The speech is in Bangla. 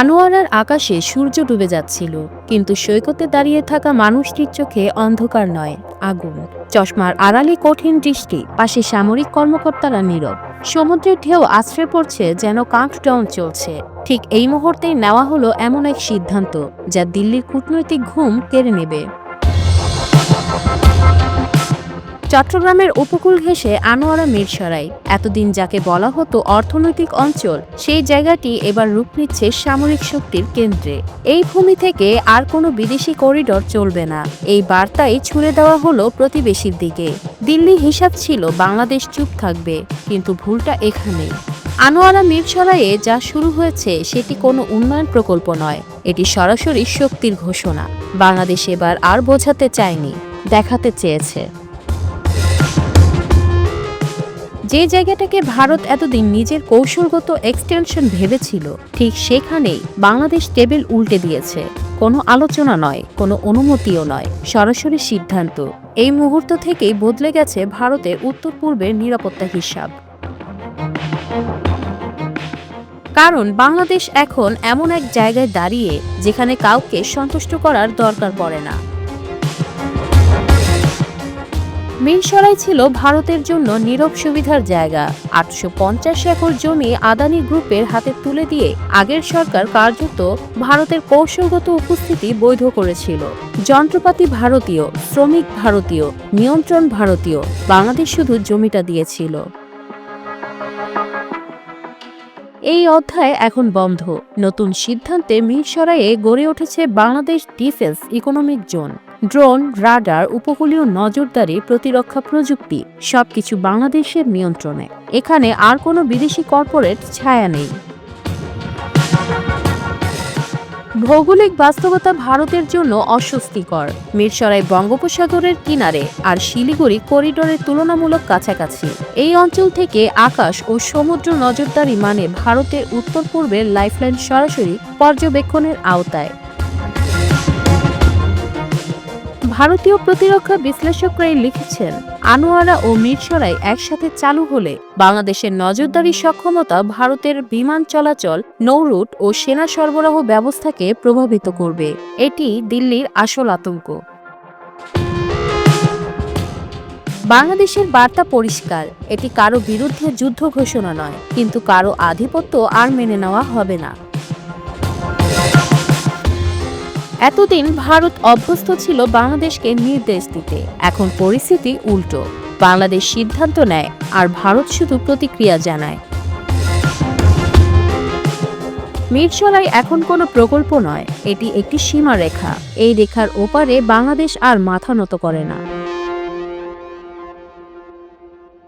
আনোয়ারার আকাশে সূর্য ডুবে যাচ্ছিল, কিন্তু সৈকতে দাঁড়িয়ে থাকা মানুষটির চোখে অন্ধকার নয়, আগুন। চশমার আড়ালে কঠিন দৃষ্টি, পাশে সামরিক কর্মকর্তারা নীরব। সমুদ্রের ঢেউ আছড়ে পড়ছে যেন কাউন্টডাউন চলছে। ঠিক এই মুহূর্তেই নেওয়া হলো এমন এক সিদ্ধান্ত, যা দিল্লির কূটনৈতিক ঘুম কেড়ে নেবে। চট্টগ্রামের উপকূল ঘেঁষে আনোয়ারা মিরসরাই। এতদিন যাকে বলা হতো অর্থনৈতিক অঞ্চল, সেই জায়গাটি এবার রূপ নিচ্ছে সামরিক শক্তির কেন্দ্রে। এই ভূমি থেকে আর কোনো বিদেশি করিডর চলবে না। এই বার্তাই ছুড়ে দেওয়া হলো প্রতিবেশীর দিকে। দিল্লি হিসাব ছিল, বাংলাদেশ চুপ থাকবে, কিন্তু ভুলটা এখানেই। আনোয়ারা মিরসরাইয়ে যা শুরু হয়েছে, সেটি কোনো উন্নয়ন প্রকল্প নয়। এটি সরাসরি শক্তির ঘোষণা। বাংলাদেশ এবার আর বোঝাতে চায়নি, দেখাতে চেয়েছে। যে জায়গাটাকে ভারত এতদিন নিজের কৌশলগত এক্সটেনশন ভেবেছিল, ঠিক সেখানেই বাংলাদেশ টেবিল উল্টে দিয়েছে। কোনো আলোচনা নয়, কোনো অনুমতিও নয়, সরাসরি সিদ্ধান্ত। এই মুহূর্ত থেকেই বদলে গেছে ভারতের উত্তর পূর্বের নিরাপত্তা হিসাব। কারণ বাংলাদেশ এখন এমন এক জায়গায় দাঁড়িয়ে, যেখানে কাউকে সন্তুষ্ট করার দরকার পড়ে না। মিরসরাই ছিল ভারতের জন্য নীরব সুবিধার জায়গা। আটশো পঞ্চাশ একর জমি আদানি গ্রুপের হাতে তুলে দিয়ে আগের সরকার কার্যত ভারতের কৌশলগত উপস্থিতি বৈধ করেছিল। যন্ত্রপাতি ভারতীয়, শ্রমিক ভারতীয়, নিয়ন্ত্রণ ভারতীয়, বাংলাদেশ শুধু জমিটা দিয়েছিল। এই অধ্যায় এখন বন্ধ। নতুন সিদ্ধান্তে মিরসরাইয়ে গড়ে উঠেছে Bangladesh defence economic zone. Drone, radar, উপকূলীয় নজরদারি, প্রতিরক্ষা প্রযুক্তি, সবকিছু বাংলাদেশের নিয়ন্ত্রণে। এখানে আর কোনো বিদেশি কর্পোরেট ছায়া নেই। ভৌগোলিক বাস্তবতা ভারতের জন্য অস্বস্তিকর। মিরসরাই বঙ্গোপসাগরের কিনারে আর শিলিগুড়ি করিডোরের তুলনামূলক কাছাকাছি। এই অঞ্চল থেকে আকাশ ও সমুদ্র নজরদারি মানে ভারতের উত্তর পূর্বের লাইফলাইন সরাসরি পর্যবেক্ষণের আওতায়। ভারতীয় প্রতিরক্ষা বিশ্লেষকরাই লিখেছেন, আনোয়ারা ও মিরসরাই একসাথে চালু হলে বাংলাদেশের নজরদারি সক্ষমতা ভারতের বিমান চলাচল, নৌরুট ও সেনা সরবরাহ ব্যবস্থাকে প্রভাবিত করবে। এটি দিল্লির আসল আতঙ্ক। বাংলাদেশের বার্তা পরিষ্কার, এটি কারও বিরুদ্ধে যুদ্ধ ঘোষণা নয়, কিন্তু কারও আধিপত্য আর মেনে নেওয়া হবে না। এতদিন ভারত অভ্যস্ত ছিল বাংলাদেশকে নির্দেশ দিতে। এখন পরিস্থিতি উল্টো। বাংলাদেশ সিদ্ধান্ত নেয় আর ভারত শুধু প্রতিক্রিয়া জানায়। মিরচলাই এখন কোনো প্রকল্প নয়, এটি একটি সীমারেখা। এই রেখার ওপারে বাংলাদেশ আর মাথা নত করে না।